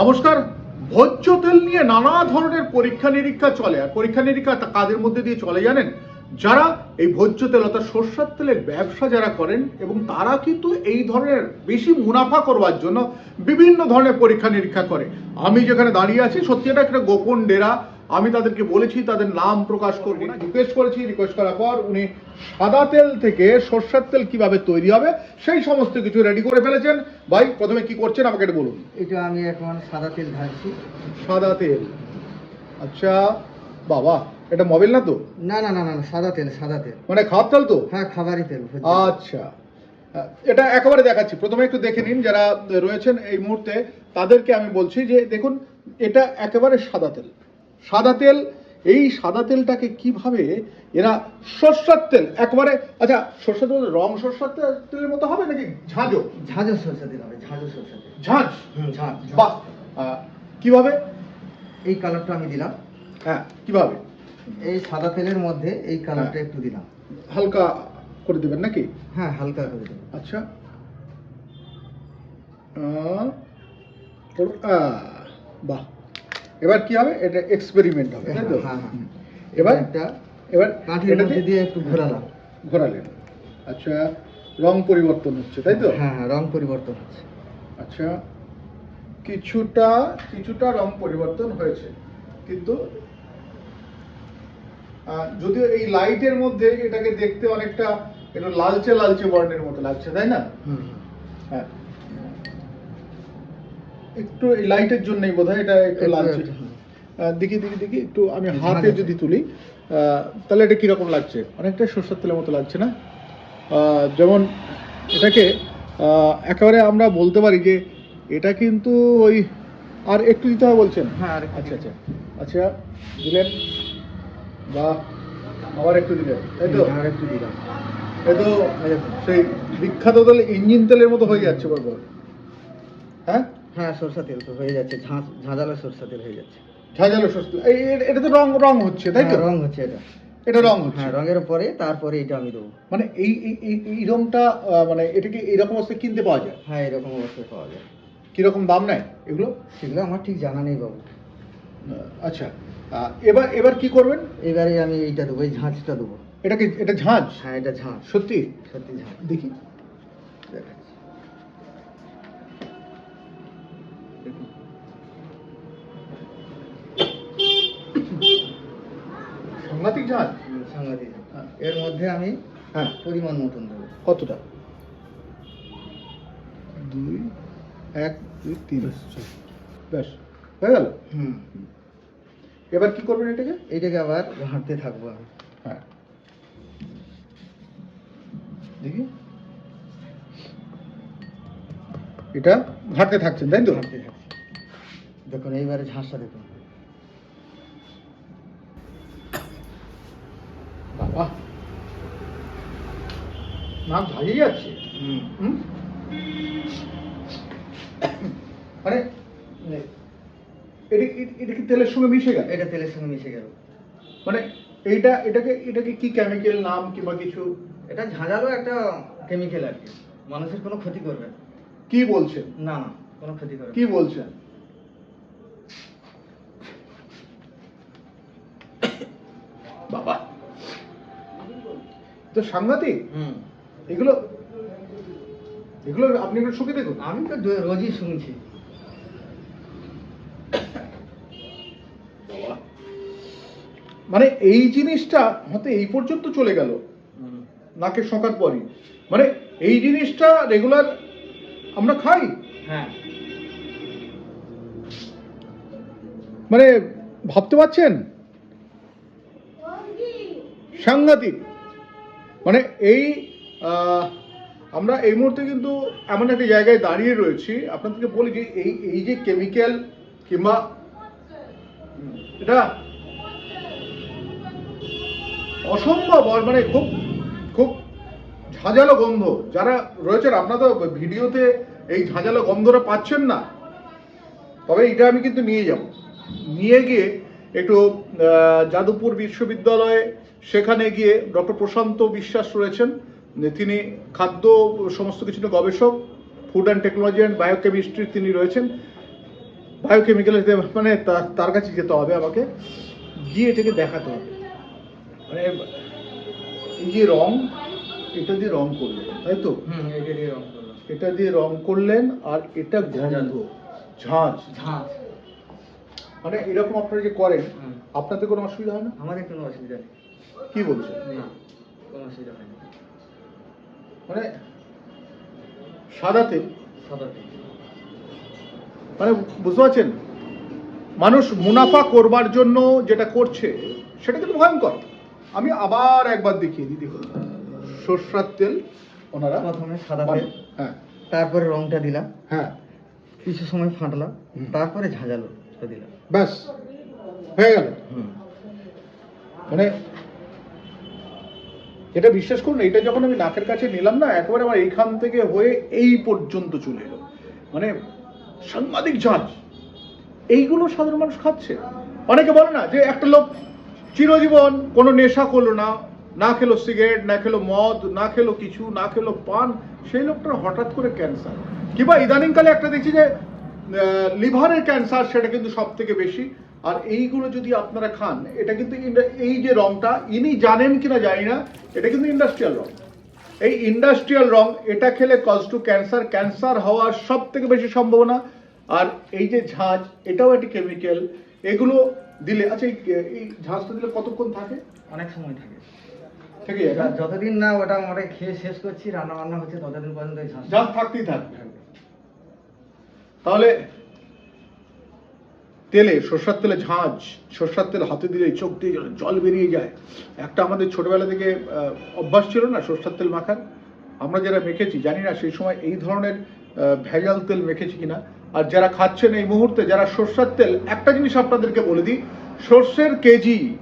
নমস্কার। ভোজ্য তেল নিয়ে নানা ধরনের পরীক্ষা নিরীক্ষা চলে, আর পরীক্ষা নিরীক্ষা কাদের মধ্যে দিয়ে চলে জানেন? যারা এই ভোজ্য তেল অর্থাৎ সর্ষার তেলের ব্যবসা যারা করেন, এবং তারা কিন্তু এই ধরনের বেশি মুনাফা করবার জন্য বিভিন্ন ধরনের পরীক্ষা নিরীক্ষা করে। আমি যেখানে দাঁড়িয়ে আছি, সত্যি এটা একটা গোপন ডেরা। আমি তাদেরকে বলেছি তাদের নাম প্রকাশ করব না। রিকোয়েস্ট করেছি রিকোয়েস্ট করার পর উনি সাদা তেল থেকে সর্ষের তেল কীভাবে তৈরি হবে সেই সমস্ত কিছু রেডি করে ফেলেছেন। ভাই প্রথমে কি করছেন আমাকে এটা বলুন। এটা আমি এখন সাদা তেল ঢালছি। সাদা তেল। আচ্ছা বাবা এটা মোবাইল না তো? না না না না সাদা তেল সাদা তেল। মানে খাওয়ার তেল তো? হ্যাঁ খাবারই তেল। আচ্ছা। এটা একেবারে দেখাচ্ছি। প্রথমে একটু দেখে নিন যারা রয়েছেন এই মুহূর্তে তাদেরকে আমি বলছি যে দেখুন এটা একেবারে সাদা তেল। সাদা তেল এই সাদা তেলটাকে কীভাবে এরা সর্ষার তেল একেবারে আচ্ছা সর্ষার তেল রং সর্ষার তেল- তেলের মতো হবে নাকি ঝাঁঝো ঝাঁঝো সরষে তেল হবে ঝাঁঝো সরষে তেল। ঝাঁঝ? ঝাঁঝ বাহ কীভাবে? এই কালারটা আমি দিলাম। হ্যাঁ কীভাবে? এই সাদা তেলের মধ্যে এই কালারটা হ্যাঁ। একটু দিলাম। হালকা করে দেবেন নাকি? হ্যাঁ হালকা করে দেবেন আচ্ছা। আহ, বাহ। এবার কি হবে? এটা এক্সপেরিমেন্ট হবে তাই তো? হ্যাঁ, হ্যাঁ। এবার একটা এবার কাঠের মধ্যে দিয়ে একটু ঘোরালাম। ঘোরালেন। আচ্ছা রং পরিবর্তন হচ্ছে তাই তো? হ্যাঁ হ্যাঁ রং পরিবর্তন হচ্ছে। আচ্ছা কিছুটা কিছুটা রং পরিবর্তন হয়েছে কিন্তু যদিও এই লাইটের মধ্যে এটাকে দেখতে অনেকটা একটু লালচে লালচে বর্ণের মতো লাগছে তাই না? হ্যাঁ। একটু লাইটের জন্যই বোধ হয় এটা একটু। আহ, দেখি দেখি দেখি একটু আমি হাতে যদি তুলি তাহলে এটা কীরকম লাগছে? অনেকটা সরষের তেলের মতো লাগছে না? যেমন এটাকে একেবারে আমরা বলতে পারি যে এটা কিন্তু ওই আর একটু দিতে হবে বলছেন? হ্যাঁ আচ্ছা আচ্ছা। আচ্ছা দিলেন? বা আবার একটু দিলেন। তাই তো? আর একটু দিলাম। এই তো? এই সেই বিখ্যাত তেল ইঞ্জিন তেলের মতো হয়ে যাচ্ছে বলব। হ্যাঁ সরষা তেল তো হয়ে যাচ্ছে ঝাঁঝ ঝাঁঝালো সরষা তেল হয়ে যাচ্ছে। ঝাঁঝালো সরষে তেল। এটা তো রং রং হচ্ছে তাই তো? হ্যাঁ, রং হচ্ছে এটা। এটা রং হচ্ছে। হ্যাঁ রঙের পরে তারপরে এটা আমি দেবো। মানে এই এই এই- রংটা মানে এটাকে এইরকম অবস্থায় কিনতে পাওয়া যায়? হ্যাঁ এরকম অবস্থায় পাওয়া যায়। কীরকম দাম নেয় এগুলো? সেগুলো আমার ঠিক জানা নেই বাবু। আচ্ছা এবার এবার কি করবেন? এবারে আমি এইটা দেবো এই ঝাঁঝটা দেবো। এটাকে এটা ঝাঁঝ? হ্যাঁ এটা ঝাঁঝ। সত্যি? সত্যি ঝাঁঝ। দেখি। সাংঘাতিক হুম, সাংঘাতিক হ্যাঁ। এর মধ্যে আমি হ্যাঁ। পরিমাণ মতন দেবো। কতটা? দুই এক দুই তিন। ব্যাস হয়ে গেল? হুম। এবার কি করবেন এটাকে? এইটাকে আবার ঘাঁটতে থাকব আমি। হ্যাঁ। দেখি। এটা ঘাটতে থাকছেন তাই তো? থাকছি। দেখুন এইবারে ঝাঁসটা দেখুন। বাবা নাক ঝাঁঝিয়ে যাচ্ছে হুম? মানে এটা এটা কি তেলের সঙ্গে মিশে গেল? এটা তেলের সঙ্গে মিশে গেল। মানে এইটা এটাকে এটাকে কি কেমিক্যাল নাম কিংবা কিছু? এটা ঝাঁঝালো একটা কেমিক্যাল আর কি। মানুষের কোনো ক্ষতি করবে না। কি বলছেন? না না কোনো ক্ষতি করবে না। কি বলছেন? বাবা। তো সাংঘাতিক? হুম। এগুলো এগুলো আপনি একটু শুকে দেখুন। আমি তো রোজই শুনছি। মানে এই জিনিসটা হয়তো এই পর্যন্ত চলে গেল। নাকে শোকার পরই। মানে এই জিনিসটা রেগুলার আমরা খাই। হ্যাঁ। মানে ভাবতে পারছেন? সাংঘাতিক। মানে এই আমরা এই মুহূর্তে কিন্তু এমন একটা জায়গায় দাঁড়িয়ে রয়েছি। আপনাদেরকে বলি যে এই এই যে কেমিক্যাল কিংবা এটা অসম্ভব মানে খুব ঝাঁঝালো গন্ধ। যারা রয়েছেন আপনারা ভিডিওতে এই ঝাঁঝালো গন্ধটা পাচ্ছেন না। তবে এটা আমি কিন্তু নিয়ে যাব। নিয়ে গিয়ে একটু যাদবপুর বিশ্ববিদ্যালয়ে, সেখানে গিয়ে ডক্টর প্রশান্ত বিশ্বাস রয়েছেন। তিনি খাদ্য সমস্ত কিছু গবেষক food and technology and biochemistry তিনি রয়েছেন। বায়োকেমিক্যালের মানে তার কাছে যেতে হবে আমাকে। গিয়ে এটাকে দেখাতে হবে। মানে এই যে রং এটা দিয়ে রং করলেন তাই তো? হুম এটা দিয়ে রং করলাম। এটা দিয়ে রং করলেন আর এটা গন্ধ ঝাঁঝ। ঝাঁঝ। মানে এরকম আপনারা যে করেন আপনাদের কোনো অসুবিধা হয় না? আমাদের কোনো অসুবিধা নেই। কি বলছেন? না কোনো অসুবিধা হয় না। মানে সাদা তেল সাদা তেল মানে বুঝতে পারছেন? মানুষ মুনাফা করবার জন্য যেটা করছে সেটা কিন্তু ভয়ঙ্কর। আমি আবার একবার দেখিয়ে দিই দেখুন। সর্ষার তেল ওনারা প্রথমে সাদা তেল হ্যাঁ। তারপরে রংটা দিলাম। হ্যাঁ। কিছু সময় ফাটলাম তারপরে ঝাঁঝালো দিলাম। ব্যাস হয়ে গেল। মানে এটা বিশ্বাস করুন এটা যখন আমি নাকের কাছে নিলাম না একেবারে আমার এইখান থেকে হয়ে এই পর্যন্ত চলে এলো। মানে সাংবাদিক ঝাঁজ। এইগুলো সাধারণ মানুষ খাচ্ছে। অনেকে বলে না যে একটা লোক চিরজীবন কোনো নেশা করল না না খেলো সিগারেট, না খেলো মদ, না খেলো কিছু, না খেলো পান, সেই লোকটার হঠাৎ করে ক্যান্সার। কিংবা ইদানিংকালে একটা দেখছি যে লিভারের ক্যান্সার, সেটা কিন্তু সব থেকে বেশি। আর এইগুলো যদি আপনারা খান, এটা কিন্তু এই যে রংটা, ইনি জানেন কিনা জানি না, এটা কিন্তু ইন্ডাস্ট্রিয়াল রং। এই ইন্ডাস্ট্রিয়াল রং, এটা খেলে কজ টু ক্যান্সার ক্যান্সার হওয়ার সব থেকে বেশি সম্ভাবনা। আর এই যে ঝাঁজ, এটাও একটি কেমিক্যাল এগুলো দিলে আচ্ছা এই ঝাঁজটা দিলে কতক্ষণ থাকে? অনেক সময় থাকে। থেকে যতদিন না ওটা আমরা খেয়ে শেষ করছি রান্না বান্না হচ্ছে ততদিন পর্যন্ত এই ঝাঁজ ঝাঁজ থাকতেই থাকবে। তাহলে তেলে সর্ষার তেলে ঝাঁঝ সর্ষার তেল হাতে দিলে চোখ দিয়ে জল- বেরিয়ে যায়। একটা আমাদের ছোটবেলা থেকে অভ্যাস ছিল না সর্ষার তেল মাখার। আমরা যারা মেখেছি জানি না সেই সময় এই ধরনের ভেজাল তেল মেখেছি কিনা। আর যারা খাচ্ছেন এই মুহূর্তে যারা সর্ষার তেল একটা জিনিস আপনাদেরকে বলে দিই সর্ষের কেজি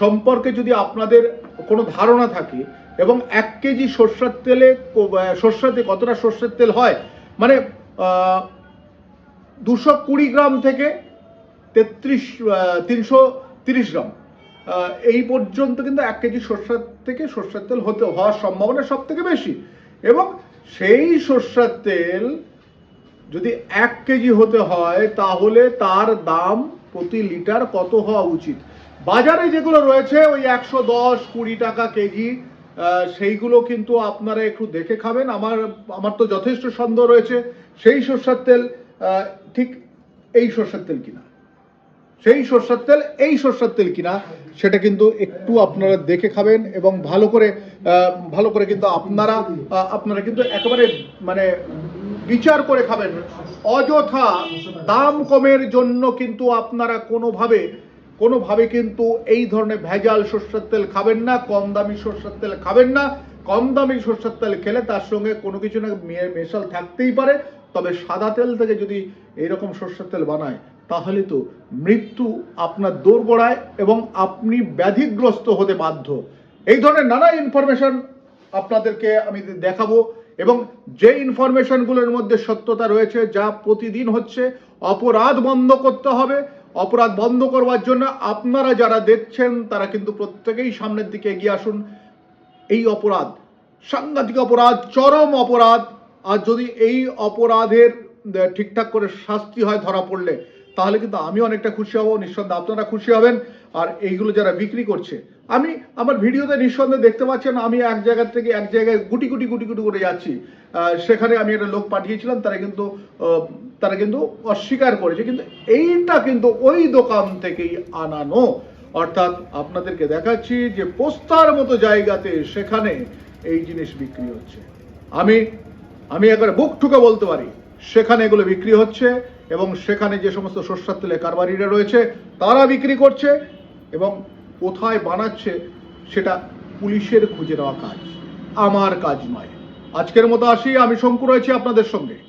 সম্পর্কে যদি আপনাদের কোনো ধারণা থাকে এবং এক কেজি সর্ষার তেলে সর্ষাতে কতটা সর্ষের তেল হয় মানে দুশো কুড়ি গ্রাম থেকে তেত্রিশ তিনশো তিরিশ গ্রাম এই পর্যন্ত কিন্তু এক কেজি সর্ষার থেকে সর্ষের তেল হতে, হওয়ার সম্ভাবনা সব থেকে বেশি। এবং সেই সর্ষের তেল যদি এক কেজি হতে হয়, তাহলে তার দাম প্রতি লিটার কত হওয়া উচিত? বাজারে যেগুলো রয়েছে, ওই একশো দশ, কুড়ি টাকা কেজি সেইগুলো কিন্তু আপনারা একটু দেখে খাবেন। আমার আমার তো যথেষ্ট সন্দেহ রয়েছে, সেই সর্ষের তেল ঠিক এই সর্ষের তেল কিনা? সেই সর্ষের তেল, এই সর্ষের তেল কিনা? সেটা কিন্তু একটু আপনারা দেখে খাবেন এবং ভালো করে ভালো করে কিন্তু আপনারা আপনারা কিন্তু একেবারে মানে বিচার করে খাবেন। অযথা দাম কমের জন্য কিন্তু আপনারা কোনোভাবে কোনোভাবে কিন্তু এই ধরনের ভেজাল সর্ষের তেল খাবেন না, কম দামি সর্ষের তেল খাবেন না। কম দামি সর্ষের তেল খেলে তার সঙ্গে কোনো কিছু না মেশাল থাকতেই পারে। তবে সাদা তেল থেকে যদি এইরকম সর্ষের তেল বানায়, তাহলে তো মৃত্যু আপনার দোরগোড়ায় এবং আপনি ব্যাধিগ্রস্ত হতে বাধ্য। এই ধরনের নানা ইনফরমেশন আপনাদেরকে আমি দেখাবো এবং যে ইনফরমেশনগুলোর মধ্যে সত্যতা রয়েছে, যা প্রতিদিন হচ্ছে, অপরাধ বন্ধ করতে হবে। অপরাধ বন্ধ করবার জন্য আপনারা যারা দেখছেন, তারা কিন্তু প্রত্যেকেই সামনের দিকে এগিয়ে আসুন। এই অপরাধ, সাংঘাতিক অপরাধ, চরম অপরাধ। আর যদি এই অপরাধের ঠিকঠাক করে শাস্তি হয় ধরা পড়লে, তাহলে কিন্তু আমি অনেকটা খুশি হব, নিঃসন্দেহে আপনারা খুশি হবেন। আর এইগুলো যারা বিক্রি করছে আমি আমার ভিডিওতে নিঃসন্দেহে দেখতে পাচ্ছেন, আমি এক জায়গা থেকে এক জায়গায় গুটি গুটি গুটি গুটি করে যাচ্ছি। সেখানে আমি একটা লোক পাঠিয়েছিলাম, তারা কিন্তু তারা কিন্তু অস্বীকার করেছে। কিন্তু এইটা কিন্তু ওই দোকান থেকেই আনানো। অর্থাৎ আপনাদেরকে দেখাচ্ছি যে পোস্তার মতো জায়গাতে সেখানে এই জিনিস বিক্রি হচ্ছে। আমি আমি একবার বুক ঠুকে বলতে পারি, সেখানে এগুলো বিক্রি হচ্ছে এবং সেখানে যে সমস্ত শস্যার তেলে কারবারিরা রয়েছে, তারা বিক্রি করছে এবং কোথায় বানাচ্ছে সেটা পুলিশের খুঁজে নেওয়া কাজ, আমার কাজ নয়। আজকের মতো আসি, আমি শঙ্কু রয়েছি আপনাদের সঙ্গে।